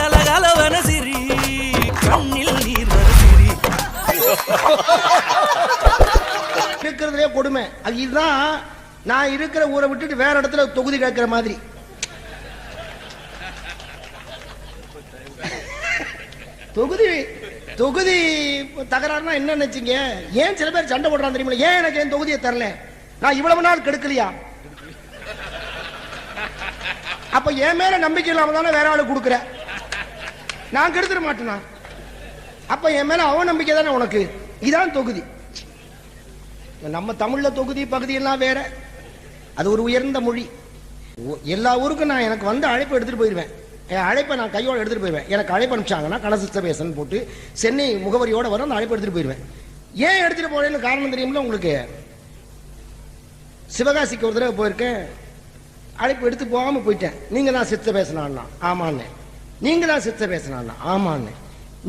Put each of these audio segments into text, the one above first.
கலகலவன சிரி கண்ணில் நீர் வர சிரி. இருக்கிறதுலே கொடுமை. அது இதுதான் நான் இருக்கிற ஊரை விட்டுட்டு வேற இடத்துல தொகுதி கேட்கிற மாதிரி. தொகுதி தொகுதி தகராறுனா என்ன நினைச்சீங்க ஏன் சில பேர் சண்டை போடுறான் தெரியுமா? ஏன் எனக்கு என் தொகுதியை தரல? நான் இவ்வளவு நாள் கெடுக்கலையா? அப்ப என் மேல நம்பிக்கை இல்லாம தானே வேற ஆளு கொடுக்குறேன் நான் கெடுத்துட மாட்டேனா? அப்ப என் மேல அவன் நம்பிக்கை தானே உனக்கு? இதான் தொகுதி. நம்ம தமிழ்ல தொகுதி பகுதி எல்லாம் வேற. அது ஒரு உயர்ந்த மொழி. எல்லா ஊருக்கும் நான் எனக்கு வந்து அழைப்பு எடுத்துட்டு போயிடுவேன் என் அழைப்பை நான் கையோட எடுத்துட்டு போயிடுவேன் எனக்கு அழைப்பு அனுப்பிச்சாங்கன்னா கனசிஸ்ட பேசன் போட்டு சென்னை முகவரியோட வர அந்த அழைப்பு எடுத்துட்டு போயிடுவேன் ஏன் எடுத்துட்டு போறேன்னு காரணம் தெரியுமில்ல உங்களுக்கு? சிவகாசிக்கு ஒரு தடவை போயிருக்கேன். அழைப்பு எடுத்து போகாம போயிட்டேன். நீங்க தான் சித்த பேசினான்னா ஆமான்னு நீங்களா சித்த பேசினான்னா ஆமான்னு.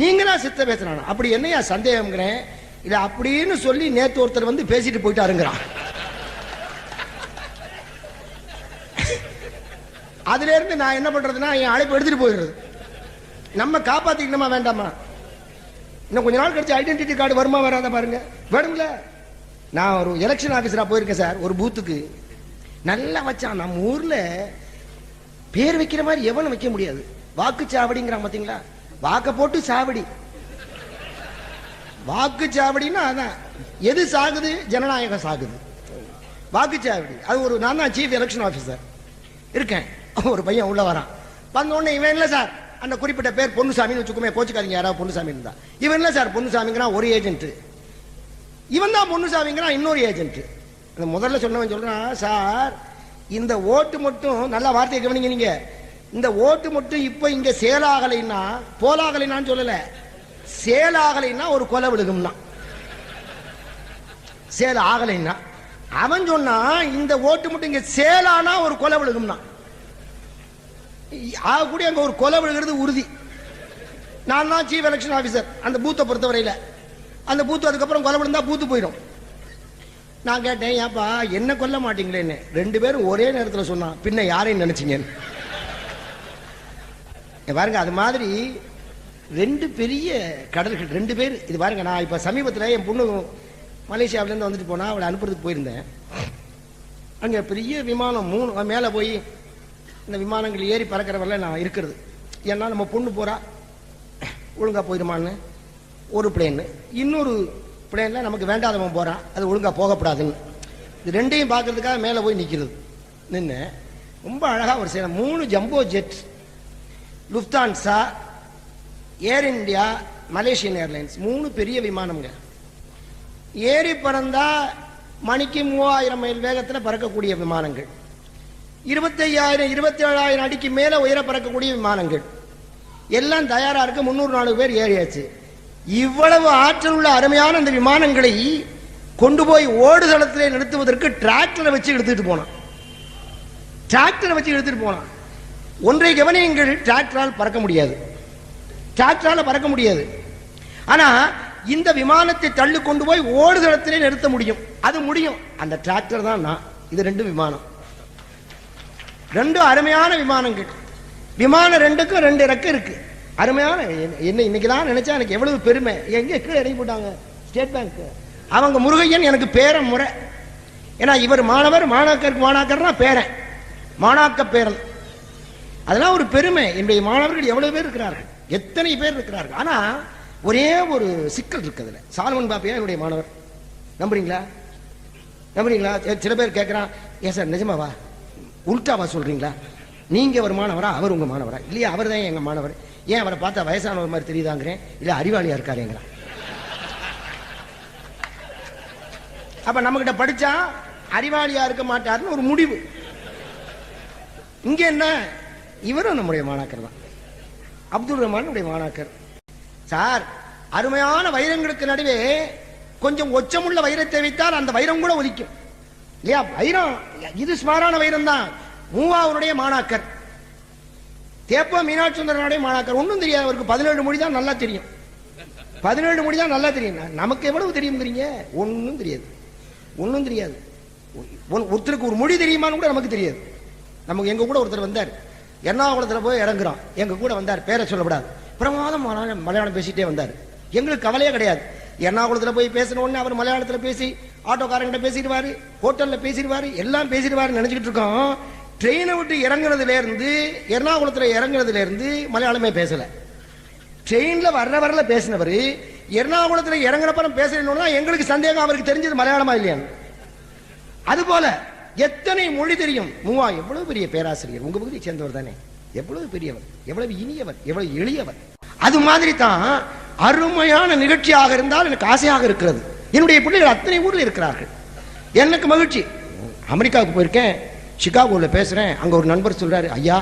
நீங்களா சித்த பேசினானா அப்படி என்னையா சந்தேகம்ங்கிறேன்? இதை அப்படின்னு சொல்லி நேத்து ஒருத்தர் வந்து பேசிட்டு போயிட்டாருங்கிறான். அதுல இருந்து நான் என்ன பண்றதுன்னா என் அழைப்பு எடுத்துட்டு போயிடுறது. நம்ம காப்பாத்திக்கணுமா வேண்டாமா? இன்னும் கொஞ்ச நாள் கழிச்சு ஐடென்டிட்டி கார்டு வருமா வராத பாருங்க. வேணுங்கள நான் ஒரு எலெக்ஷன் ஆபீசரா போயிருக்கேன் சார். ஒரு பூத்துக்கு நல்லா வச்சான். நம்ம ஊர்ல பேர் வைக்கிற மாதிரி எவனும் வைக்க முடியாது. வாக்குச்சாவடிங்கிறான் பாத்தீங்களா? வாக்க போட்டு சாவடி. வாக்கு சாவடின்னா அதான். எது சாகுது? ஜனநாயகம் சாகுது. வாக்குச்சாவடி அது ஒரு நான் தான் சீஃப் எலெக்ஷன் ஆஃபீஸர் இருக்கேன். ஒரு பையன் உள்ள வரான். வந்த உடனே இவன் இல்லை சார்? அந்த குறிப்பிட்ட பேர் பொன்னுசாமின்னு வச்சுக்கோமே கோச்சுக்காதீங்க. யாராவது பொன்னுசாமி இருந்தா. இவன் இல்லை சார்? பொன்னுசாமிங்கிறான் ஒரு ஏஜென்ட் இவன் தான் பொன்னுசாமிங்கிறான் இன்னொரு ஏஜென்ட் அந்த முதல்ல சொன்னவன் சொல்றான் சார் இந்த ஓட்டு மட்டும் நல்ல வார்த்தையை கவனிங்க நீங்க. இந்த ஓட்டு மட்டும் இப்ப இங்க சேலாகலைன்னா போலாகலைன்னான்னு சொல்லல. சேலாகலைன்னா ஒரு கொலை விழுகும்னா. சேல் ஆகலைன்னா. அவன் சொன்னா இந்த ஓட்டு மட்டும் இங்க சேலானா ஒரு கொலை விழுகும்னா. ஆகக்கூடிய கூட அங்க ஒரு கொலை விழுகிறது உறுதி. நான் தான் சீஃப் எலெக்ஷன் ஆபீசர் அந்த பூத்தை பொறுத்தவரையில. அந்த பூத்து அதுக்கப்புறம் கொலை விழுந்தா பூத்து போயிடும். நான் கேட்டேன் ஏப்பா என்ன கொல்ல மாட்டீங்களேன்னு. ரெண்டு பேரும் ஒரே நேரத்தில் சொன்னான் பின்ன யாரையும் நினைச்சீங்கன்னு. பாருங்க அது மாதிரி ரெண்டு பெரிய கடல்கள் ரெண்டு பேர் இது பாருங்க நான் இப்ப சமீபத்தில் என் பொண்ணு மலேசியாவிலேருந்து வந்துட்டு போனா அவளை அனுப்புறதுக்கு போயிருந்தேன். அங்கே பெரிய விமானம் மூணு மேலே போய் இந்த விமானங்கள் ஏறி பறக்கிற வரல நான் இருக்கிறது. ஏன்னா நம்ம பொண்ணு போறா? ஒழுங்காக போயிருமான்னு? ஒரு பிளேன் இன்னொரு பிளேனில் நமக்கு வேண்டாதவன் போகிறான் அது ஒழுங்காக போகக்கூடாதுன்னு இது ரெண்டையும் பார்க்கறதுக்காக மேலே போய் நிற்கிறது நின்று ரொம்ப அழகாக ஒரு சேலம் மூணு jumbo jet Lufthansa Air India Malaysian Airlines மூணு பெரிய விமானம்ங்க. ஏறி பறந்தா மணிக்கு மூவாயிரம் மைல் வேகத்தில் பறக்கக்கூடிய விமானங்கள். இருபத்தையாயிரம் இருபத்தி ஏழாயிரம் அடிக்கு மேல உயர பறக்கக்கூடிய விமானங்கள். எல்லாம் தயாரா இருக்க. முந்நூறு நாலு பேர் ஏறியாச்சு. இவ்வளவு ஆற்றல் உள்ள அருமையான அந்த விமானங்களை கொண்டு போய் ஓடுதளத்திலே நிறுத்துவதற்கு டிராக்டரை வச்சு எடுத்துட்டு போனான். டிராக்டரை வச்சு எடுத்துட்டு போனான். ஒன்றை கவனியுங்கள் டிராக்டரால் பறக்க முடியாது. டிராக்டரால பறக்க முடியாது. ஆனா இந்த விமானத்தை தள்ளி கொண்டு போய் ஓடுதளத்திலே நிறுத்த முடியும். அது முடியும். அந்த டிராக்டர் தான் நான். இது ரெண்டு விமானம். ரெண்டும் அருமையான விமானங்கள். விமானம் ரெண்டுக்கும் ரெண்டு ரெக்கை இருக்கு. அருமையான என்ன- இன்னைக்கு தான் நினைச்சா எனக்கு எவ்வளவு பெருமை. எங்கே கீழே இறங்கி போட்டாங்க? State bank. அவங்க முருகையன் எனக்கு பேரன் முறை. ஏன்னா இவர் மாணவர் மாணாக்கருக்கு மாணாக்கர்னா பேரன். மாணாக்க பேரன். அதெல்லாம் ஒரு பெருமை. என்னுடைய மாணவர்கள் எவ்வளவு பேர் இருக்கிறார்கள்? எத்தனை பேர் இருக்கிறார்கள்? ஆனா ஒரே ஒரு சிக்கல் இருக்கு அதுல. சால்மன் பாப்பியா என்னுடைய மாணவர்? நம்புறீங்களா? நம்புறீங்களா? சில- சில பேர் கேட்கறான் ஏன் சார் நிஜமாவா உல்டாவா சொல்றீங்களா? நீங்க ஒரு மாணவரா? அவர் உங்க மாணவரா? இல்லையா அவர் தான் எங்க மாணவர்? ஏன் அவரை பார்த்தா வயசானவர் மாதிரி தெரியுதாங்கிறேன்? இல்ல அறிவாளியா இருக்காருங்கிறான் அப்ப நம்ம கிட்ட படிச்சா அறிவாளியா இருக்க மாட்டாருன்னு ஒரு முடிவு. இங்க என்ன? இவரும் நம்முடைய மாணாக்கர் தான். அப்துல் ரஹ்மானுடைய மாணாக்கர். சார் அருமையான வைரங்களுக்கு நடுவே கொஞ்சம் ஒச்சமுள்ள வைரத்தை வைத்தால் அந்த வைரம் கூட ஒலிக்கும். இல்லையா? வைரம் இது ஸ்மாரான வைரம் தான் மூவாவருடைய மாணாக்கர். தேப்பா மீனாட்சுந்தரனுடைய மாணாக்கர். ஒன்றும் தெரியாது. அவருக்கு பதினேழு மொழி தான் நல்லா தெரியும். பதினேழு மொழி தான் நல்லா தெரியும். நமக்கு எவ்வளவு தெரியும் தெரியுங்க ஒன்றும் தெரியாது. ஒன்றும் தெரியாது ஒருத்தருக்கு ஒரு மொழி தெரியுமான்னு கூட நமக்கு தெரியாது. நமக்கு எங்க கூட ஒருத்தர் வந்தார். எர்ணாகுளத்தில் போய் இறங்குறோம் எங்கள் கூட வந்தார். பேரை சொல்லக்கூடாது பிரமாதம் மலையாளம் மலையாளம் பேசிட்டே வந்தார். எங்களுக்கு கவலையே கிடையாது. எர்ணாகுளத்தில் போய் பேசின அவர் மலையாளத்தில் பேசி ஆட்டோக்காரங்கிட்ட பேசிடுவாரு ஹோட்டலில் பேசிடுவார் எல்லாம் பேசிடுவாருன்னு நினச்சிக்கிட்டு இருக்கோம். ட்ரெயினை விட்டு இறங்குறதுலேருந்து எர்ணாகுளத்தில் இறங்குறதுலேருந்து மலையாளமே பேசலை. ட்ரெயினில் வர்ற வரல பேசினவர் எர்ணாகுளத்தில் இறங்குறப்பறம் பேசணும்னா எங்களுக்கு சந்தேகம் அவருக்கு தெரிஞ்சது மலையாளமா இல்லையான்னு. அதுபோல எத்தனை மொழி தெரியும்? மூவா எவ்வளவு பெரிய பேராசிரியர்? உங்க பகுதியை சேர்ந்தவர் தானே. எவ்வளவு பெரியவர்? எவ்வளவு இனியவர்? எவ்வளவு எளியவர்? அது மாதிரி தான் அருமையான நிகழ்ச்சியாக இருந்தால் எனக்கு ஆசையாக இருக்கிறது. என்னுடைய பிள்ளைகள் அத்தனை ஊரில் இருக்கிறார்கள். எனக்கு மகிழ்ச்சி. அமெரிக்காவுக்கு போயிருக்கேன். சிகாகோவில் பேசுகிறேன் அங்கே ஒரு நண்பர் சொல்கிறாரு ஐயா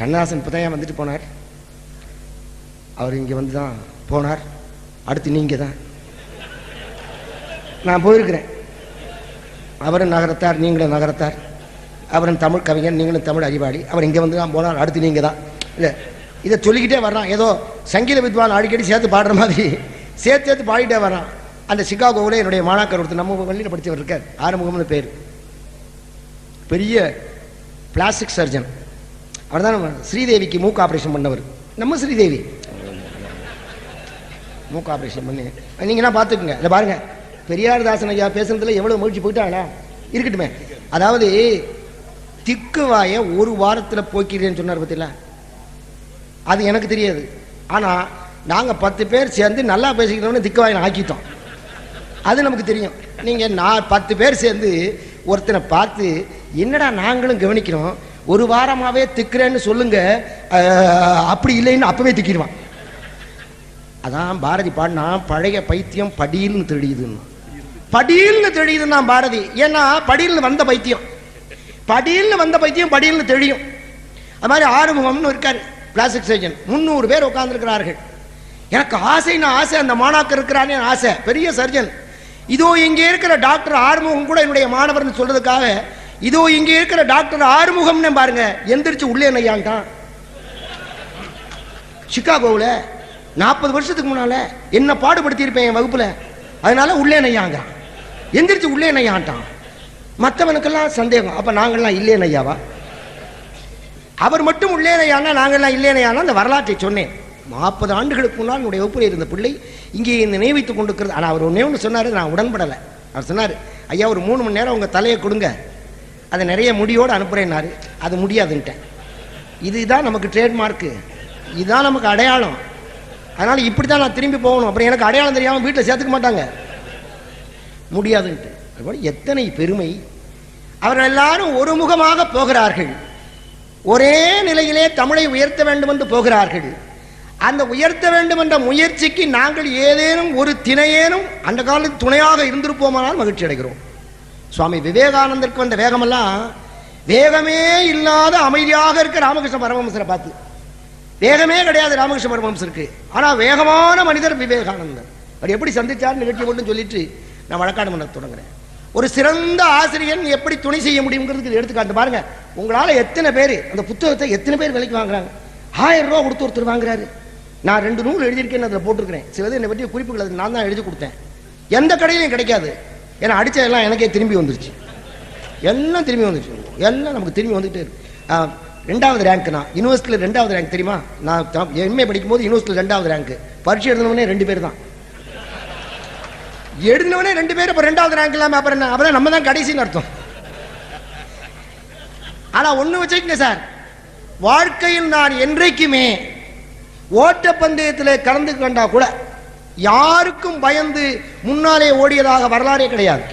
கண்ணதாசன் இப்போ தான் வந்துட்டு போனார்? அவர் இங்கே வந்து தான் போனார். அடுத்து நீங்கள் தான் நான் போயிருக்கிறேன். அவரும் நகரத்தார் நீங்களும் நகரத்தார். அவரும் தமிழ் கவிஞன் நீங்களும் தமிழ் அறிவாளி. அவர் இங்கே வந்து தான் போனார் அடுத்து நீங்கள் தான். இல்லை இதை சொல்லிக்கிட்டே வர்றான். ஏதோ சங்கீத வித்வான் அடிக்கடி சேர்த்து பாடுற மாதிரி. சேர்த்து சேர்த்து பாடிட்டே வர்றான். அந்த சிக்காகோவில் என்னுடைய மாணாக்கர் ஒருத்தர் நம்ம பள்ளியில் படித்தவர் இருக்கார். ஆறுமுகம்னு பேர். பெரிய பிளாஸ்டிக் சர்ஜன் அவர் தான் ஸ்ரீதேவிக்கு மூக்கு ஆப்ரேஷன் பண்ணவர். நம்ம ஸ்ரீதேவி. மூக்கு ஆப்ரேஷன் பண்ணி. நீங்களாம் பார்த்துக்குங்க. இல்லை பாருங்கள் பெரியார் தாசன் ஐயா பேசுறதுல எவ்வளவு மகிழ்ச்சி போயிட்டாங்களா? இருக்கட்டுமே. அதாவது திக்கு வாய ஒரு வாரத்தில் போக்கிறேன்னு சொன்னார் பார்த்தீங்களா அது எனக்கு தெரியாது. ஆனால் நாங்கள் பத்து பேர் சேர்ந்து நல்லா பேசிக்கிறோம்னு திக்கு வாயை ஆக்கிட்டோம். அது நமக்கு தெரியும். நீங்கள் நான் பத்து பேர் சேர்ந்து ஒருத்தனை பார்த்து என்னடா நாங்களும் கவனிக்கிறோம் ஒரு வாரமாகவே திக்குறேன்னு சொல்லுங்க அப்படி இல்லைன்னு அப்பவே திக்கிடுவான். அதான் பாரதி பாடினா பழைய பைத்தியம் படியில்னு தெளியுதுன்னு படியில்னு தெளியுதுன்னா பாரதி. ஏன்னா படியில்னு வந்த பைத்தியம். படியில்னு வந்த பைத்தியம் படியில்னு தெளியும் அது மாதிரி ஆறுமுகம்னு இருக்காரு பிளாஸ்டிக் சர்ஜன் முந்நூறு பேர் உட்கார்ந்துருக்கிறார்கள். எனக்கு ஆசைன்னு ஆசை அந்த மாணாக்கர் இருக்கிறானே ஆசை. பெரிய சர்ஜன் இதோ இங்கே இருக்கிற டாக்டர் ஆறுமுகம் கூட என்னுடைய மாணவர்னு சொல்றதுக்காக இதோ இங்கே இருக்கிற டாக்டர் ஆறுமுகம்னு பாருங்க எந்திரிச்சு உள்ளே நையான்ட்டான். சிக்காகோவில் நாற்பது வருஷத்துக்கு முன்னால என்ன பாடுபடுத்தியிருப்பேன் என் வகுப்பில்? அதனால உள்ளே நையாங்கிறான். எந்திரிச்சு உள்ளே நையான்ட்டான் மற்றவனுக்கெல்லாம் சந்தேகம். அப்ப நாங்கள்லாம் இல்லே நையாவா அவர் மட்டும் உள்ளே நையானா நாங்கள்லாம் இல்லே நையானா அந்த வரலாற்றை சொன்னேன். நாற்பது ஆண்டுகளுக்கு முன்னால் என்னுடைய வகுப்பில் இருந்த பிள்ளை இங்கே என்னை நியமித்துக் கொண்டிருக்கிறது. ஆனால் அவர் ஒன்றே ஒன்று சொன்னார் நான் உடன்படலை. அவர் சொன்னார் ஐயா ஒரு மூணு மணி நேரம் உங்கள் தலையை கொடுங்க. அதை நிறைய முடியோடு அனுப்புகிறேன்னாரு அது முடியாதுன்ட்டேன். இதுதான் நமக்கு ட்ரேட்மார்க்கு இதுதான் நமக்கு அடையாளம். அதனால் இப்படி தான் நான் திரும்பி போகணும். அப்புறம் எனக்கு அடையாளம் தெரியாமல் வீட்டில் சேர்த்துக்க மாட்டாங்க. முடியாதுன்ட்டு. அதுபோல் எத்தனை பெருமை. அவர்கள் எல்லாரும் ஒருமுகமாக போகிறார்கள். ஒரே நிலையிலே தமிழை உயர்த்த வேண்டும் என்று போகிறார்கள். அந்த உயர்த்த வேண்டும் என்ற முயற்சிக்கு நாங்கள் ஏதேனும் ஒரு திணையேனும் அந்த காலத்தில் துணையாக இருந்திருப்போமானால் மகிழ்ச்சி அடைகிறோம். சுவாமி விவேகானந்தருக்கு வந்த வேகமெல்லாம் வேகமே இல்லாத அமைதியாக இருக்க ராமகிருஷ்ண பரமஹம்சரை பார்த்து. வேகமே கிடையாது ராமகிருஷ்ண பரமஹம்சருக்கு. ஆனால் வேகமான மனிதர் விவேகானந்தர். அவர் எப்படி சந்திச்சார் நிகழ்ச்சி மட்டும் சொல்லிட்டு நான் வழக்காடு பண்ண தொடங்குறேன். ஒரு சிறந்த ஆசிரியன் எப்படி துணை செய்ய முடியுங்கிறதுக்கு எடுத்துக்காட்டு. பாருங்க உங்களால எத்தனை பேர் அந்த புத்தகத்தை எத்தனை பேர் விலைக்கு வாங்குறாங்க? ஆயிரம் ரூபா கொடுத்து ஒருத்தர் வாங்குறாரு. நான் ரெண்டு நூல் எழுதியிருக்கேன் அதில் போட்டிருக்கிறேன். சிலது என்னை பற்றிய குறிப்புகள் அது நான் தான் எழுதி கொடுத்தேன். எந்த கடையிலையும் கிடைக்காது. ஏன்னா அடிச்ச எல்லாம் எனக்கே திரும்பி வந்துருச்சு. எல்லாம் திரும்பி வந்துச்சு எல்லாம் நமக்கு திரும்பி வந்துட்டே இருக்கு. ரெண்டாவது ரேங்க் நான். யூனிவர்சிட்டியில் ரெண்டாவது ரேங்க் தெரியுமா? நான் எம்ஏ படிக்கும்போது யூனிவர்சிட்டியில் ரெண்டாவது ரேங்க் பரீட்சை எழுதினவனே ரெண்டு பேர் தான். எழுதினவனே ரெண்டு பேரும் இப்போ ரெண்டாவது ரேங்க் இல்லாமல் அப்புறம் என்ன? அப்புறம் நம்ம தான் கடைசின்னு அர்த்தம். ஆனா ஒண்ணு வச்சுக்கங்க சார் வாழ்க்கையில் நான் என்றைக்குமே ஓட்டப்பந்தயத்தில் கலந்து கண்டா கூட யாருக்கும் பயந்து முன்னாலே ஓடியதாக வரலாறே கிடையாது.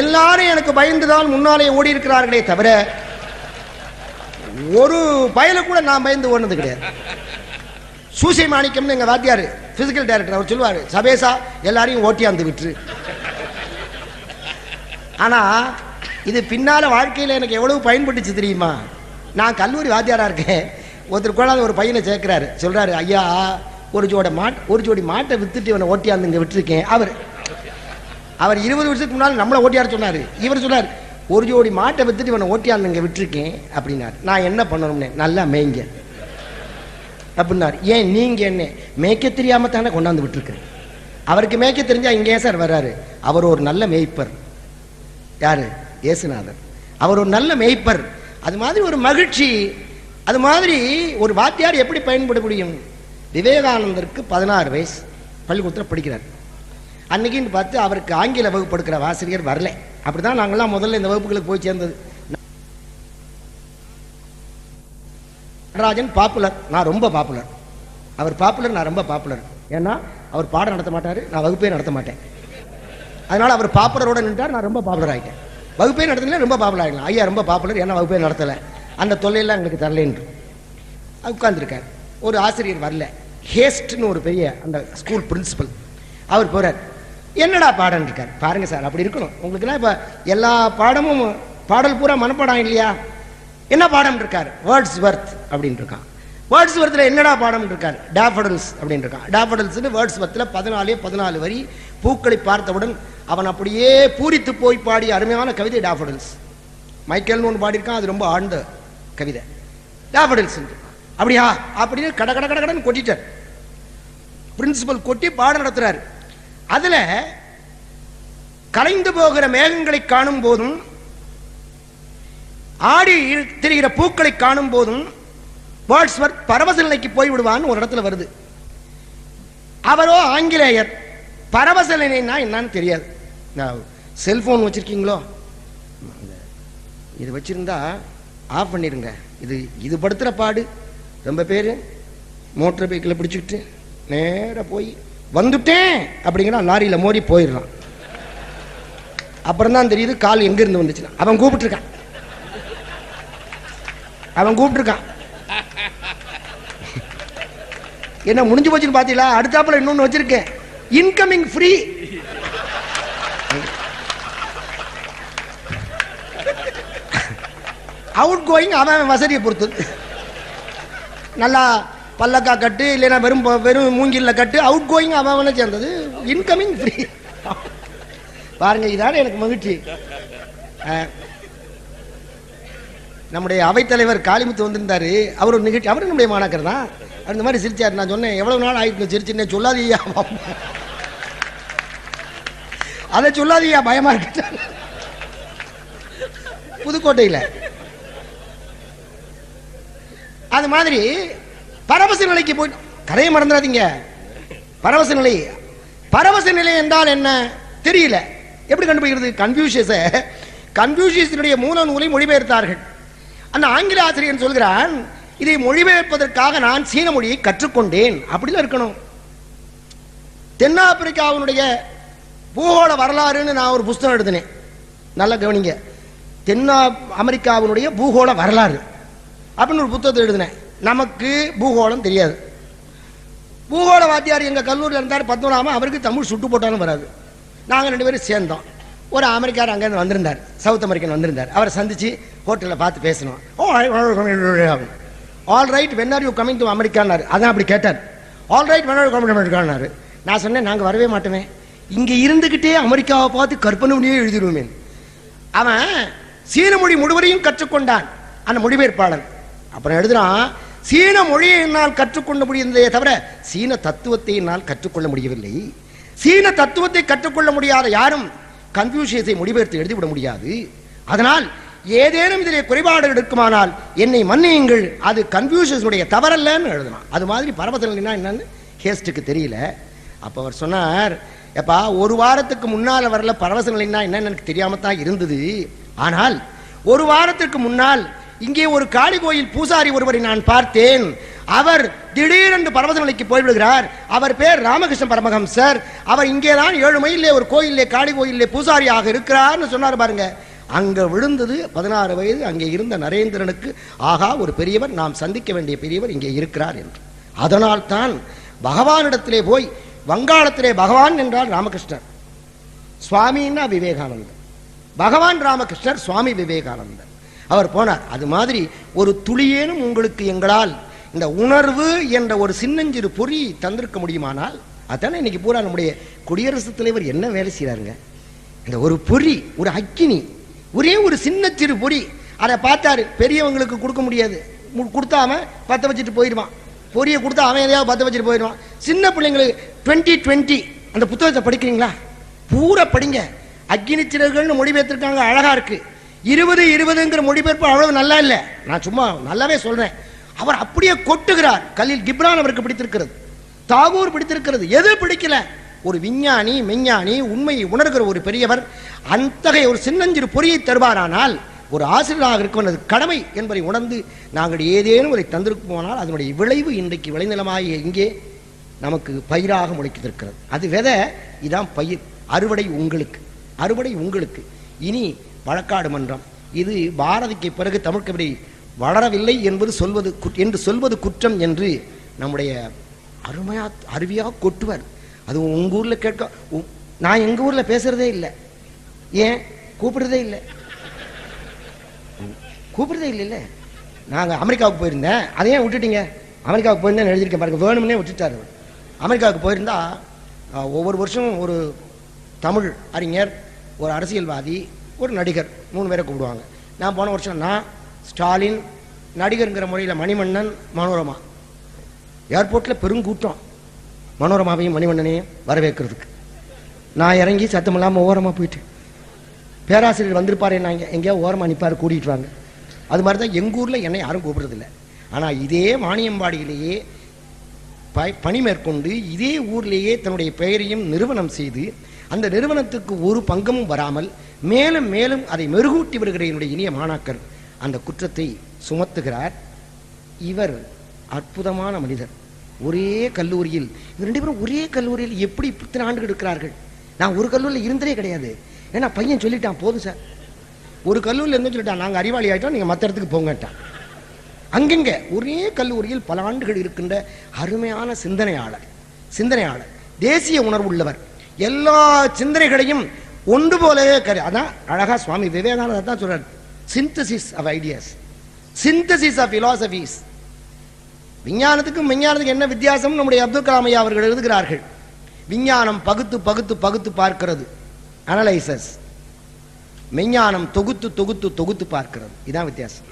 எல்லாரும் எனக்கு பயந்துதான் முன்னாலே ஓடி இருக்கிறார்களே தவிர ஒரு பயல கூட நான் பயந்து ஓடினது கிடையாது. சூசை மாணிக்கம்னு எங்க வாத்தியார் பிசிக்கல் டைரக்டர் அவர் சொல்லுவார் சபேசா எல்லாரையும் ஓட்டியாந்து விட்டுரு. ஆனா இது பின்னால வாழ்க்கையில் எனக்கு எவ்வளவு பயன்பட்டுச்சு தெரியுமா? நான் கல்லூரி வாத்தியாரா இருக்கேன். ஒருத்தர் கொண்டாந்து ஒரு பையனை சேர்க்கிறாரு. சொல்றாரு ஐயா ஒரு ஜோட மாட் ஒரு ஜோடி மாட்டை வித்துட்டு இவனை ஓட்டியாந்து இங்க விட்டுருக்கேன். அவர் அவர் இருபது வருஷத்துக்கு முன்னால் நம்மளை ஓட்டியார் சொன்னார். இவர் சொன்னார் ஒரு ஜோடி மாட்டை வித்துட்டு இவனை ஓட்டியாந்து இங்க விட்டுருக்கேன். அப்படின்னார். நான் என்ன பண்ணணும்னு நல்லா மேய்ங்க. அப்படின்னாரு. ஏன் நீங்க என்ன? மேய்க்க தெரியாம தானே கொண்டாந்து விட்டுருக்கு அவருக்கு மேய்க்க தெரிஞ்சா இங்கே சார் வர்றாரு? அவர் ஒரு நல்ல மேய்ப்பர். யாரு? இயேசுநாதர். அவர் ஒரு நல்ல மேய்ப்பர். அது மாதிரி ஒரு மகிழ்ச்சி. அது மாதிரி ஒரு வாத்தியார் எப்படி பயன்பட முடியும்? விவேகானந்தருக்கு பதினாறு வயசு. பள்ளிக்கூடத்தில் படிக்கிறார். அன்னைக்குன்னு பார்த்து அவருக்கு ஆங்கில வகுப்பு எடுக்கிற ஆசிரியர் வரல. அப்படிதான் நாங்கள்லாம் முதல்ல இந்த வகுப்புகளுக்கு போய் சேர்ந்தது. நடராஜன் பாப்புலர் நான் ரொம்ப பாப்புலர் அவர் பாப்புலர் நான் ரொம்ப பாப்புலர் ஏன்னா அவர் பாடம் நடத்த மாட்டார் நான் வகுப்பே நடத்த மாட்டேன். அதனால் அவர் பாப்புலரோட நின்றார் நான் ரொம்ப பாப்புலர் ஆகிட்டேன் வகுப்பே நடத்தல ரொம்ப பாப்புலர் ஆகிடலாம் ஐயா ரொம்ப பாப்புலர் ஏன்னா வகுப்பே நடத்தலை. அந்த தொல்லையெல்லாம் எங்களுக்கு தரலேன்று உட்கார்ந்துருக்கார். ஒரு ஆசிரியர் வரல. ஹேஸ்ட்னு ஒரு பெரிய அந்த ஸ்கூல் பிரின்சிபல் அவர் போகிறார் என்னடா பாடம் இருக்கார். பாருங்கள் சார் அப்படி இருக்கணும். உங்களுக்குலாம் இப்போ எல்லா பாடமும் பாடல் பூரா மனப்பாடம் இல்லையா என்ன பாடம் இருக்கார்? வேர்ட்ஸ் வர்த் அப்படின்னு இருக்கான். வேர்ட்ஸ் வர்த்தில் என்னடா பாடம் இருக்கார்? டேஃபடல்ஸ் அப்படின்னு இருக்கான். டேஃபடல்ஸ்னு வேர்ட்ஸ் வர்த்தில் பதினாலே பதினாலு வரி பூக்களை பார்த்தவுடன் அவன் அப்படியே பூரித்து போய் பாடிய அருமையான கவிதை டேஃபடல்ஸ் மைக்கேல்னு ஒன்று பாடியிருக்கான். அது ரொம்ப ஆழ்ந்த கவிதை. டேஃபடல்ஸ் அப்படியா? அப்படின்னு கட கட கட கடன் கொட்டிட்டார். பிரின்சிபல் கொட்டி பாடம் நடத்துறாரு. அதில் கலைந்து போகிற மேகங்களை காணும் போதும் ஆடி தெரிகிற பூக்களை காணும் போதும் வேர்ட்ஸ்வர்த் பரவச நிலைக்கு போய் விடுவான்னு ஒரு இடத்துல வருது. அவரோ ஆங்கிலேயர் பரவச நிலைன்னா என்னன்னு தெரியாது. செல்போன் வச்சிருக்கீங்களோ? இது வச்சிருந்தா ஆஃப் பண்ணிருங்க. இது இது படுத்துற பாடு. ரொம்ப பேர் மோட்டர் பைக்கில் பிடிச்சிக்கிட்டு நேராக போய் வந்துட்டேன்! அப்படிங்கிற லாரியில் மோடி போயிடுறான். அப்புறம் தான் தெரியுது கால் எங்கேருந்து வந்துச்சுன்னா. அவன் கூப்பிட்டுருக்கான். அவன் கூப்பிட்டுருக்கான். என்ன முடிஞ்சு போச்சுன்னு பார்த்தீங்களா அடுத்தாப்புல இன்னொன்று வச்சிருக்கேன். இன்கமிங் ஃப்ரீ அவுட் கோயிங் அவன் அவன் வசதியை பொறுத்தது நல்லா பல்லக்கா கட்டு இல்லைன்னா வெறும் வெறும் மூங்கில்ல கட்டு அவுட் கோயிங் அவன் அவனை சேர்ந்தது. இன்கமிங் ஃப்ரீ பாருங்க இதான எனக்கு மகிழ்ச்சி. அஹ், நம்முடைய அவைத்தலைவர் காளிமுத்து வந்திருந்தாரு. அவர் ஒரு நிகழ்ச்சி அவரும் நம்முடைய மாணாக்கர் தான். அந்த மாதிரி சிரிச்சார். நான் சொன்னேன் எவ்வளவு நாள் ஆயிருக்கு சிரிச்சுன்னு சொல்லாதீயா அதை சொல்லாதீயா பயமா இருக்கு. புதுக்கோட்டையில். அது மாதிரி பரவச நிலைக்கு போய் கதையை மறந்துடாதீங்க. பரவச நிலை பரவச நிலை என்றால் என்ன? தெரியல. எப்படி கண்டுபிடிக்கிறது? கன்ஃபியூஷியஸ கன்ஃபியூஷியஸினுடைய மூல நூலை மொழிபெயர்த்தார்கள். அந்த ஆங்கில ஆசிரியர் சொல்கிறான் இதை மொழிபெயர்ப்பதற்காக நான் சீன மொழியை கற்றுக்கொண்டேன். அப்படிலாம் இருக்கணும். தென்னாப்பிரிக்காவினுடைய பூகோள வரலாறுன்னு நான் ஒரு புஸ்தகம் எழுதினேன். நல்லா கவனிங்க. தென்னா அமெரிக்காவினுடைய பூகோள வரலாறு அப்படின்னு ஒரு புத்தகத்தை எழுதினேன். நமக்கு பூகோளம் தெரியாது. பூகோள வாத்தியார் எங்கள் கல்லூரியில் இருந்தார் பத்மநாபம் அவருக்கு தமிழ் சுட்டு போட்டாலும் வராது. நாங்கள் ரெண்டு பேரும் சேர்ந்தோம். ஒரு அமெரிக்கார் அங்கேருந்து வந்திருந்தார். சவுத் அமெரிக்கன் வந்திருந்தார். அவரை சந்திச்சு ஹோட்டலில் பார்த்து பேசணும். ஓ all right when are you coming to அமெரிக்கானார் அதான் அப்படி கேட்டார். All right when are you coming அமெரிக்கானார் நான் சொன்னேன் நாங்கள் வரவே மாட்டோமே. இங்கே இருந்துக்கிட்டே அமெரிக்காவை பார்த்து கற்பனை மொழியே எழுதிடுவோமே. அவன் சீன மொழி முழுவதையும் கற்றுக்கொண்டான். அந்த மொழிபெயர்ப்பாளன் அப்புறம் எழுதுறான் சீன மொழியை என்னால் கற்றுக்கொள்ள முடிந்ததே தவிர சீன தத்துவத்தை என்னால் கற்றுக்கொள்ள முடியவில்லை. சீன தத்துவத்தை கற்றுக்கொள்ள முடியாத யாரும் கன்ஃபியூஷியஸை முடிவெடுத்து எழுதிவிட முடியாது. அதனால் ஏதேனும் இதிலே குறைபாடுகள் இருக்குமானால் என்னை மன்னியுங்கள் அது கன்ஃபியூஷியஸுடைய தவறல்லன்னு எழுதலாம். அது மாதிரி பரவச என்னன்னு ஹேஸ்ட்டுக்கு தெரியல. அப்போ அவர் சொன்னார் எப்பா ஒரு வாரத்துக்கு முன்னால் வரல பரவச என்னன்னு எனக்கு தெரியாம தான் இருந்தது. ஆனால் ஒரு வாரத்திற்கு முன்னால் இங்கே ஒரு காளி கோயில் பூசாரி ஒருவரை நான் பார்த்தேன். அவர் திடீரென்று பரவச நிலைக்கு போய்விடுகிறார். அவர் பேர் ராமகிருஷ்ண பரமஹம்சர். அவர் இங்கே தான் ஏழு மைலே ஒரு கோயிலே காளி கோயிலே பூசாரியாக இருக்கிறார்னு சொன்னார் பாருங்க. அங்க விழுந்தது பதினாறு வயது அங்கே இருந்த நரேந்திரனுக்கு ஆகா ஒரு பெரியவர் நாம் சந்திக்க வேண்டிய பெரியவர் இங்கே இருக்கிறார் என்று. அதனால் தான் பகவானிடத்திலே போய் வங்காளத்திலே பகவான் என்றால் ராமகிருஷ்ணர். சுவாமின்னா விவேகானந்தர். பகவான் ராமகிருஷ்ணர் சுவாமி விவேகானந்தர். அவர் போனார். அது மாதிரி ஒரு துளியேனும் உங்களுக்கு எங்களால் இந்த உணர்வு என்ற ஒரு சின்னஞ்சிறு பொறி தந்திருக்க முடியுமானால் அதானே இன்னைக்கு பூரா நம்முடைய குடியரசுத் தலைவர் என்ன வேலை செய்கிறாருங்க இந்த ஒரு பொறி ஒரு அக்கினி ஒரே ஒரு சின்ன சிறு பொறி அதை பார்த்தாரு பெரியவங்களுக்கு கொடுக்க முடியாது. கொடுத்தாம கொடுத்தா அவன் பத்த வச்சுட்டு போயிடுவான். பொரியை கொடுத்தா அவன் எதையாவது பத்த வச்சுட்டு போயிடுவான். சின்ன பிள்ளைங்களுக்கு டுவெண்ட்டி டுவெண்ட்டி அந்த புத்தகத்தை படிக்கிறீங்களா? பூரா படிங்க. அக்கினி சிறகுகள்னு மொழிபெயர்த்திருக்காங்க அழகா இருக்கு. இருபது இருபதுங்கிற மொழிபெயர்ப்பு அவ்வளவு நல்லா இல்லை. நான் சும்மா நல்லாவே சொல்றேன். அவர் அப்படியே கொட்டுகிறார். கல்லில் கிப்ரான் அவருக்கு பிடித்திருக்கிறது. தாகூர் பிடித்திருக்கிறது. எது பிடிக்கல? ஒரு விஞ்ஞானி மெஞ்ஞானி உண்மையை உணர்கிற ஒரு பெரியவர் அத்தகைய ஒரு சின்னஞ்சிறு பொறியை தருவாரானால் ஒரு ஆசிரியராக இருக்க வேண்டியது கடமை என்பதை உணர்ந்து நாங்கள் ஏதேனும் ஒரு தந்திருக்கு போனால் அதனுடைய விளைவு இன்றைக்கு விளைநிலமாகிய இங்கே நமக்கு பயிராக முளைத்திருக்கிறது. அது விதை இதான் பயிர். அறுவடை உங்களுக்கு. அறுவடை உங்களுக்கு. இனி வழக்காடு மன்றம். இது பாரதிக்கு பிறகு தமிழ் கவிதை வளரவில்லை என்பது சொல்வது குட்- என்று சொல்வது குற்றம் என்று நம்முடைய அருமையா அருவியாக கொட்டுவார். அது உங்கள் ஊரில் கேட்க உ- நான் எங்கள் ஊரில் பேசுறதே இல்லை. ஏன்? கூப்பிடுறதே இல்லை. கூப்பிடுறதே இல்லைல்ல. நாங்கள் அமெரிக்காவுக்கு போயிருந்தேன். அதையே விட்டுட்டீங்க? அமெரிக்காவுக்கு போயிருந்தேன் எழுதியிருக்கேன் பாருங்க. வேணும்னே விட்டுட்டாரு அமெரிக்காவுக்கு போயிருந்தா ஒவ்வொரு வருஷமும் ஒரு தமிழ் அறிஞர் ஒரு அரசியல்வாதி ஒரு நடிகர் மூணு பேரை கூப்பிடுவாங்க. நான் போன வருஷம் நான் ஸ்டாலின் நடிகருங்கிற முறையில் மணிமன்னன் மனோரமா. ஏர்போர்ட்டில் பெருங்கூட்டம் மனோரமாவையும் மணிமன்னனையும் வரவேற்கிறதுக்கு. நான் இறங்கி சத்தம் இல்லாமல் ஓரமாக போயிட்டேன் பேராசிரியர் வந்திருப்பாரு நாங்க எங்கேயோ ஓரமாக நிற்பார் கூட்டிகிட்டு வாங்க. அது மாதிரி தான் எங்கள் ஊரில் என்னை யாரும் கூப்பிடுறதில்ல. ஆனால் இதே மானியம்பாடியிலேயே ப பணி மேற்கொண்டு இதே ஊர்லேயே தன்னுடைய பெயரையும் நிறுவனம் செய்து அந்த நிறுவனத்துக்கு ஒரு பங்கமும் வராமல் மேலும் மேலும் அதை மெருகூட்டி வருகிற என்னுடைய இனிய மாணாக்கர் அந்த குற்றத்தை சுமத்துகிறார். இவர் அற்புதமான மனிதர். ஒரே கல்லூரியில் இவர் ரெண்டு பேரும் ஒரே கல்லூரியில் எப்படி இத்தனை ஆண்டுகள் இருக்கிறார்கள்? நான் ஒரு கல்லூரியில் இருந்ததே கிடையாது. ஏன்னா பையன் சொல்லிட்டான் போதும் சார். ஒரு கல்லூரியில் இருந்து சொல்லிட்டான் நாங்கள் அறிவாளி ஆயிட்டோம் நீங்கள் மற்ற இடத்துக்கு போங்கட்டான் அங்கங்க ஒரே கல்லூரியில் பல ஆண்டுகள் இருக்கின்ற அருமையான சிந்தனையாளர் சிந்தனையாளர் தேசிய உணர்வு உள்ளவர். எல்லா சிந்தனைகளையும் ஒன்று போலவே கரு அதான் அழகா சுவாமி விவேகானந்தர் தான் சொல்றார். Synthesis of ideas synthesis of philosophies விஞ்ஞானத்துக்கும் விஞ்ஞானத்துக்கு என்ன வித்தியாசம் நம்முடைய அப்துல் கலாம் ஐயா அவர்கள் எழுதுகிறார்கள். விஞ்ஞானம் பகுத்து பகுத்து பகுத்து பார்க்கிறது. அனலைசஸ் மெஞ்ஞானம் தொகுத்து தொகுத்து தொகுத்து பார்க்கிறது. இதான் வித்தியாசம்.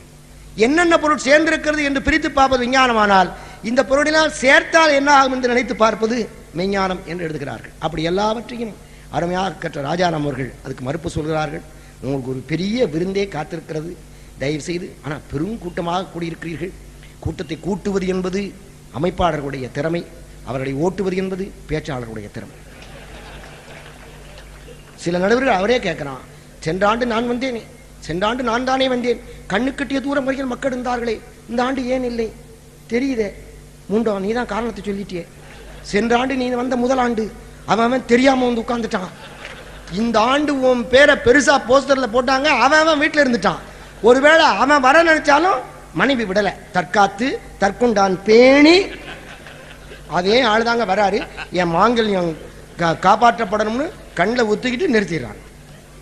என்னென்ன பொருள் சேர்ந்திருக்கிறது என்று பிரித்து பார்ப்பது விஞ்ஞானமானால் இந்த பொருளினால் சேர்த்தால் என்ன ஆகும் என்று நினைத்து பார்ப்பது மெஞ்ஞானம் என்று எழுதுகிறார்கள். அப்படி எல்லாவற்றையும் அருமையாக கற்ற ராஜாராம் அவர்கள் அதுக்கு மறுப்பு சொல்கிறார்கள். உங்களுக்கு ஒரு பெரிய விருந்தே காத்திருக்கிறது. தயவு செய்து ஆனால் பெரும் கூட்டமாக கூடியிருக்கிறீர்கள். கூட்டத்தை கூட்டுவது என்பது அமைப்பாளர்களுடைய திறமை அவர்களை ஓட்டுவது என்பது பேச்சாளர்களுடைய திறமை. சில நடுவர்கள் அவரே கேட்கிறான் சென்ற ஆண்டு நான் வந்தேனே சென்ற ஆண்டு நான் தானே வந்தேன். கண்ணு கட்டிய தூரம் வரையில் மக்கள் இருந்தார்களே இந்த ஆண்டு ஏன் இல்லை? தெரியுதே மூண்டோ நீ தான் காரணத்தை சொல்லிட்டியே. சென்ற ஆண்டு நீ வந்த முதல் ஆண்டு அவன் அவன் தெரியாம வந்து உட்கார்ந்துட்டான். இந்த ஆண்டு உன் பேரை பெருசா போஸ்டர்ல போட்டாங்க அவன் அவன் வீட்டில் இருந்துட்டான். ஒருவேளை அவன் வர நினைச்சாலும் மனைவி விடல. தற்காத்து தற்கொண்டான் பேணி. அதே ஆள் தாங்க வராரு. என் மாங்கல்யம் கா- காப்பாற்றப்படணும்னு கண்ணில் ஒத்துக்கிட்டு நிறுத்திடுறான்.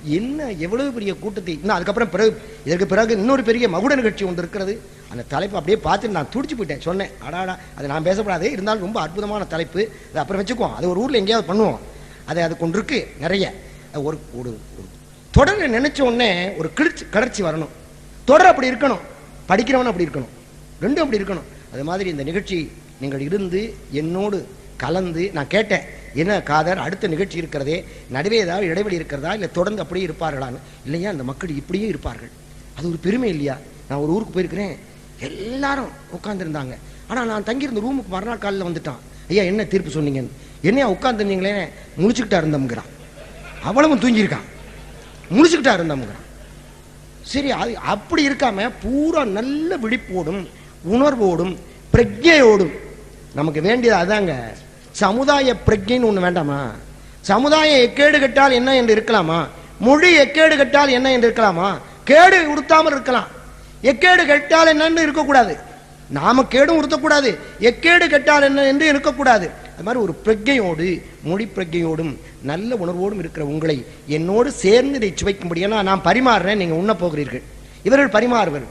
என்ன எவ்வளவு பெரிய கூட்டத்தை இன்னும் அதுக்கப்புறம் பிறகு இதற்கு பிறகு இன்னொரு பெரிய மகுட நிகழ்ச்சி ஒன்று இருக்கிறது. அந்த தலைப்பு அப்படியே பார்த்து நான் துடிச்சு போயிட்டேன் சொன்னேன். அடாடா அது நான் பேசப்படாது இருந்தாலும் ரொம்ப அற்புதமான தலைப்பு. அதை அப்புறம் வச்சுக்குவோம். அது ஒரு ஊரில் எங்கேயாவது பண்ணுவோம். அது அது கொண்டிருக்கு நிறைய. ஒரு ஒரு ஒரு. தொடரை நினைச்ச உடனே ஒரு கிளர்ச்சி கிளர்ச்சி வரணும். தொடர் அப்படி இருக்கணும். படிக்கிறவன் அப்படி இருக்கணும். ரெண்டும் அப்படி இருக்கணும். அது மாதிரி இந்த நிகழ்ச்சி நீங்கள் இருந்து என்னோடு கலந்து நான் கேட்டேன் என்ன காதர் அடுத்த நிகழ்ச்சி இருக்கிறதே நடுவே ஏதாவது இடைவெளி இருக்கிறதா இல்லை தொடர்ந்து அப்படியே இருப்பார்களான்னு. இல்லையா அந்த மக்கள் இப்படியே இருப்பார்கள். அது ஒரு பெருமை இல்லையா? நான் ஒரு ஊருக்கு போயிருக்கிறேன். எல்லாரும் உட்காந்துருந்தாங்க ஆனால் நான் தங்கியிருந்த ரூமுக்கு மறுநாள் காலையில் வந்துட்டான். ஐயா என்ன தீர்ப்பு சொன்னீங்கன்னு. என்னையா உட்காந்துருந்தீங்களே முடிச்சுக்கிட்டா இருந்தோம்ங்கிறான் அவ்வளவும் தூங்கியிருக்கான். முடிச்சுக்கிட்டா இருந்தோம்ங்கிறான் சரி அது அப்படி இருக்காம பூரா நல்ல விழிப்போடும் உணர்வோடும் பிரஜையோடும் நமக்கு வேண்டியது அதாங்க. சமுதாய பிரஜைன்னு ஒன்று வேண்டாமா? சமுதாயம் எக்கேடு கெட்டால் என்ன என்று இருக்கலாமா? மொழி எக்கேடு கெட்டால் என்ன என்று இருக்கலாமா? கேடு உடுத்தாமல் இருக்கலாம். எக்கேடு கெட்டால் என்னன்னு இருக்கக்கூடாது. நாம கேடும் உறுத்தக்கூடாது. எக்கேடு கெட்டால் என்ன என்று இருக்கக்கூடாது. அது மாதிரி ஒரு பிரஜையோடு மொழி பிரஜையோடும் நல்ல உணர்வோடும் இருக்கிற உங்களை என்னோடு சேர்ந்து இதை சுவைக்கும்படி. ஏன்னா நான் பரிமாறுறேன் நீங்கள் உண்ண போகிறீர்கள். இவர்கள் பரிமாறுவர்கள்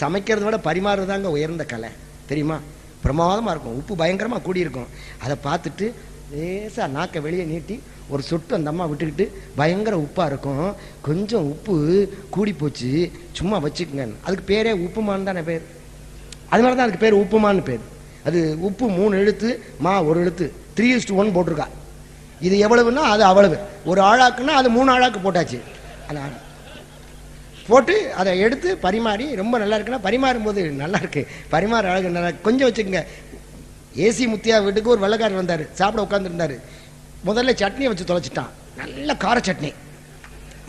சமைக்கிறத விட பரிமாறுறதாங்க உயர்ந்த கலை. தெரியுமா? பிரமாதமாக இருக்கும். உப்பு பயங்கரமாக கூடியிருக்கும். அதை பார்த்துட்டு லேசாக நாக்கை வெளியே நீட்டி ஒரு சொட்டு அந்த அம்மா விட்டுக்கிட்டு பயங்கர உப்பாக இருக்கும். கொஞ்சம் உப்பு கூடி போச்சு. சும்மா வச்சுக்கோங்க அதுக்கு பேரே உப்புமான்னு தானே பேர்? அதனால தான் அதுக்கு பேர் உப்புமான்னு பேர். அது உப்பு மூணு எழுத்து மா ஒரு எழுத்து. த்ரீ இஸ்ட் ஒன் போட்டிருக்கா. இது எவ்வளவுன்னா அது அவ்வளவு. ஒரு ஆழாக்குன்னா அது மூணு ஆழாக்கு போட்டாச்சு. அதான் போட்டு அதை எடுத்து பரிமாறி ரொம்ப நல்லா இருக்குன்னா பரிமாறும் போது நல்லா இருக்கு. பரிமாற அழகு நல்லா கொஞ்சம் வச்சுக்கோங்க. ஏசி முத்தியா வீட்டுக்கு ஒரு வெள்ளக்காரர் வந்தார். சாப்பிட உட்காந்துருந்தாரு முதல்ல சட்னியை வச்சு தொலைச்சிட்டான். நல்ல கார சட்னி.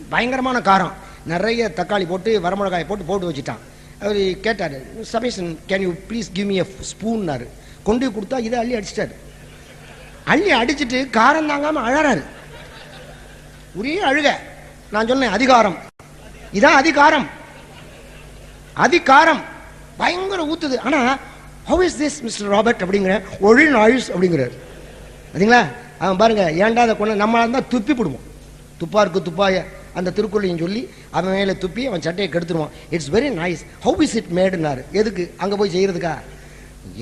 பயங்கரமான காரம். நிறைய தக்காளி போட்டு வரமிளகாய் போட்டு போட்டு வச்சுட்டான். அவர் கேட்டார் Sabeshan can you please give me a ஸ்பூன்னாரு கொண்டு போய் கொடுத்தா இதை அள்ளி அடிச்சிட்டாரு. அள்ளி அடிச்சிட்டு காரம் தாங்காம அழறாரு. ஒரே அழுக. நான் சொன்னேன் அதிகாரம். இதான் அதிகாரம். அதிகாரம். பயங்கர ஊத்துது. ஆனா how is this mister Robert அப்படிங்கிற ஒழில் ஆயுஷ் அப்படிங்கிறார். சரிங்களா? அவன் பாருங்க ஏன்டா அதை கொண்டு நம்மளா இருந்தால் துப்பி போடுவோம். துப்பாருக்கு துப்பாய. அந்த திருக்குறளையும் சொல்லி அவன் மேலே துப்பி அவன் சட்டையை கெடுத்துருவான். It's very nice how is it மேடுனாரு எதுக்கு? அங்கே போய் செய்கிறதுக்கா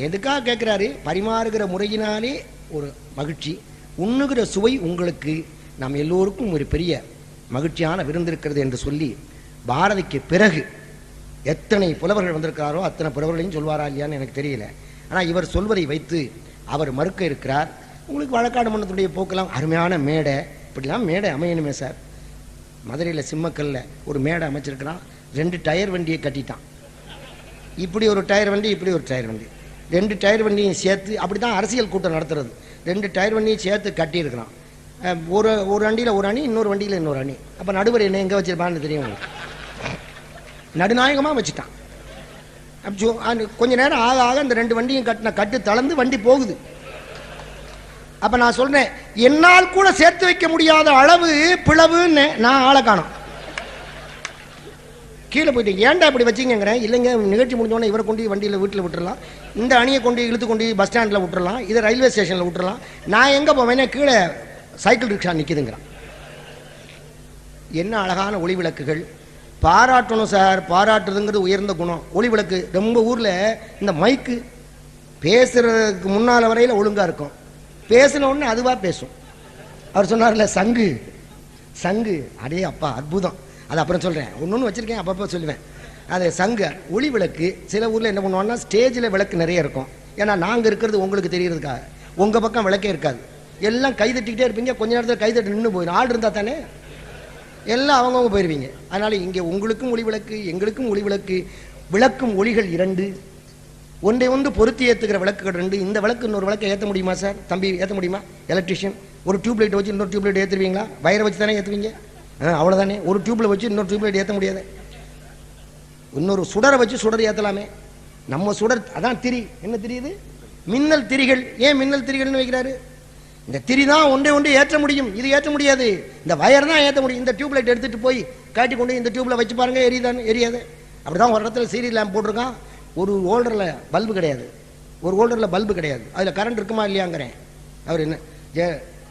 எதுக்காக கேட்குறாரு பரிமாறுகிற முறையினாலே ஒரு மகிழ்ச்சி. உண்ணுகிற சுவை உங்களுக்கு நாம் எல்லோருக்கும் ஒரு பெரிய மகிழ்ச்சியான விருந்திருக்கிறது என்று சொல்லி பாரதிக்கு பிறகு எத்தனை புலவர்கள் வந்திருக்கிறாரோ அத்தனை புலவர்களையும் சொல்வாரா இல்லையான்னு எனக்கு தெரியல. ஆனால் இவர் சொல்வதை வைத்து அவர் மறுக்க இருக்கிறார். உங்களுக்கு வழக்காடு மன்னத்துடைய போக்கெல்லாம் அருமையான மேடை. இப்படிலாம் மேடை அமையணுமே சார். மதுரையில் சிம்மக்கல்ல ஒரு மேடை அமைச்சிருக்கிறான். ரெண்டு டயர் வண்டியை கட்டிட்டான். இப்படி ஒரு டயர் வண்டி இப்படி ஒரு டயர் வண்டி. ரெண்டு டயர் வண்டியும் சேர்த்து அப்படி தான் அரசியல் கூட்டம் நடத்துறது. ரெண்டு டயர் வண்டியும் சேர்த்து கட்டியிருக்கிறான். ஒரு ஒரு வண்டியில் ஒரு அணி இன்னொரு வண்டியில் இன்னொரு அணி. அப்போ நடுவர் என்ன எங்கே வச்சிருப்பான்னு தெரியும் உங்களுக்கு? நடுநாயகமாக வச்சுட்டான். அப்படி சு- கொஞ்ச நேரம் ஆக ஆக இந்த ரெண்டு வண்டியும் கட்டின கட்டு தளர்ந்து வண்டி போகுது. அப்ப நான் சொல்றேன் என்னால் கூட சேர்த்து வைக்க முடியாத அளவு பிளவுன்னு நான் ஆளை காணும். கீழே போயிட்டு ஏன்டா இப்படி வச்சிங்கிறேன் இல்லைங்க நிகழ்ச்சி முடிஞ்சோடனே இவரை கொண்டு வண்டியில் வீட்டில் விட்டுறலாம். இந்த அணியை கொண்டு இழுத்து கொண்டு பஸ் ஸ்டாண்டில் விட்டுறலாம். இதை ரயில்வே ஸ்டேஷனில் விட்டுறலாம். நான் எங்கே போவேன்னா கீழே சைக்கிள் ரிக்ஷா நிற்கிதுங்கிறான் என்ன அழகான ஒளி விளக்குகள். பாராட்டணும் சார் பாராட்டுறதுங்கிறது உயர்ந்த குணம். ஒளி விளக்கு. ரொம்ப ஊரில் இந்த மைக்கு பேசுறதுக்கு முன்னால் வரையில் ஒழுங்காக இருக்கும். பேசின உடனே அதுவாக பேசும். அவர் சொன்னார்ல சங்கு சங்கு. அடே அப்பா அற்புதம். அது அப்புறம் சொல்கிறேன் ஒன்று ஒன்று வச்சுருக்கேன் அப்பப்போ சொல்லுவேன். அது சங்கு ஒளி விளக்கு. சில ஊரில் என்ன பண்ணுவாங்கன்னா ஸ்டேஜில் விளக்கு நிறைய இருக்கும். ஏன்னா நாங்கள் இருக்கிறது உங்களுக்கு தெரியறதுக்காக. உங்கள் பக்கம் விளக்கே இருக்காது. எல்லாம் கை தட்டிக்கிட்டே இருப்பீங்க. கொஞ்ச நேரத்தில் கை தட்டி நின்று போயிடும் ஆள் இருந்தால் தானே? எல்லாம் அவங்கவுங்க போயிருவீங்க. அதனால இங்கே உங்களுக்கும் ஒளி விளக்கு எங்களுக்கும் ஒளி விளக்கு விளக்கும் ஒளிகள் இரண்டு. ஒன்றை ஒன்று பொருத்தி ஏற்றுக்கிற விளக்குகள் ரெண்டு. இந்த விளக்கு இன்னொரு விளக்கை ஏற்ற முடியுமா சார்? தம்பி ஏற்ற முடியுமா? எலக்ட்ரிஷியன் ஒரு டியூப் லைட் வச்சு இன்னொரு டியூப் லைட் ஏற்றுவீங்களா வயரை வச்சு தானே ஏற்றுவீங்க ஆ அவ்வளோதானே ஒரு டியூப்பில் வச்சு இன்னொரு டியூப் லைட் ஏற்ற முடியாது. இன்னொரு சுடரை வச்சு சுடர் ஏற்றலாமே நம்ம சுடர் அதான் திரி. என்ன தெரியுது மின்னல் திரிகள். ஏன் மின்னல் திரிகள்னு வைக்கிறாரு? இந்த திரி தான் ஒன்றே ஒன்று ஏற்ற முடியும். இது ஏற்ற முடியாது. இந்த வயர் தான் ஏற்ற முடியும். இந்த டியூப் லைட் எடுத்துகிட்டு போய் காட்டி கொண்டு இந்த டியூப்ல வச்சு பாருங்க எரியுதான்னு எரியாது. அப்படிதான் ஒரு இடத்துல சீரியல் லேம்ப் போட்டிருக்கான். ஒரு ஹோல்டரில் பல்பு கிடையாது. ஒரு ஹோல்டரில் பல்பு கிடையாது. அதில் கரண்ட் இருக்குமா இல்லையாங்கிறேன். அவர் என்ன? ஜெ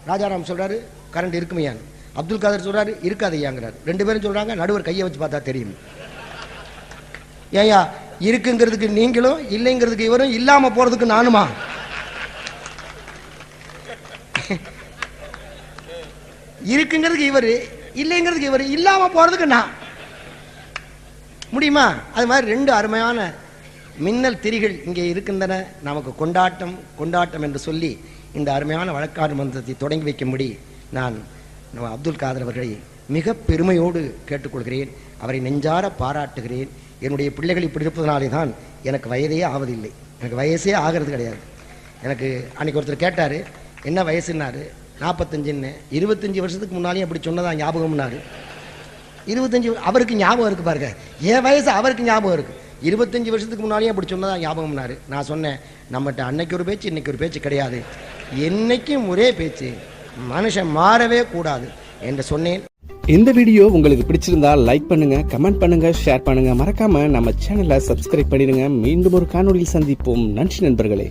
ராஜாராம் சொல்றாரு கரண்ட் இருக்குமையான்னு. அப்துல் காதர் சொல்றாரு இருக்காதையாங்கிறார். ரெண்டு பேரும் சொல்றாங்க நடுவர் கையை வச்சு பார்த்தா தெரியும். ஏயா இருக்குங்கிறதுக்கு நீங்களும் இல்லைங்கிறதுக்கு இவரும் இல்லாம போறதுக்கு நானுமா? இருக்குங்கிறதுக்கு இவரு இல்லைங்கிறதுக்கு இவர் இல்லாம போறதுக்கு நான். முடியுமா? அது மாதிரி ரெண்டு அருமையான மின்னல் திரிகள் இங்கே இருக்கின்றன. நமக்கு கொண்டாட்டம் கொண்டாட்டம் என்று சொல்லி இந்த அருமையான வழக்காடு மன்றத்தை தொடங்கி வைக்கும்படி நான் அப்துல் காதர் அவர்களை மிக பெருமையோடு கேட்டுக்கொள்கிறேன். அவரை நெஞ்சார பாராட்டுகிறேன். என்னுடைய பிள்ளைகள் இப்படி இருப்பதனாலே தான் எனக்கு வயதே ஆவதில்லை. எனக்கு வயசே ஆகிறது கிடையாது. எனக்கு அன்னைக்கு ஒருத்தர் கேட்டார் என்ன வயசுன்னாரு? நாற்பத்தஞ்சுன்னு இருபத்தஞ்சி வருஷத்துக்கு முன்னாலேயும் அப்படி சொன்னதா ஞாபகம்னாரு. இருபத்தஞ்சி அவருக்கு ஞாபகம் இருக்கு பாருங்க. என் வயசு அவருக்கு ஞாபகம் இருக்குது இருபத்தஞ்சி வருஷத்துக்கு முன்னாலேயே அப்படி சொன்னதா ஞாபகம்னாரு. நான் சொன்னேன் நம்மகிட்ட அன்னைக்கு ஒரு பேச்சு இன்னைக்கு ஒரு பேச்சு கிடையாது. என்னைக்கும் ஒரே பேச்சு மனுஷன் மாறவே கூடாது என்று சொன்னேன். இந்த வீடியோ உங்களுக்கு பிடிச்சிருந்தா லைக் பண்ணுங்க கமெண்ட் பண்ணுங்க ஷேர் பண்ணுங்க. மறக்காம நம்ம சேனலை சப்ஸ்கிரைப் பண்ணிடுங்க. மீண்டும் ஒரு காணொளியில் சந்திப்போம். நன்றி நண்பர்களே.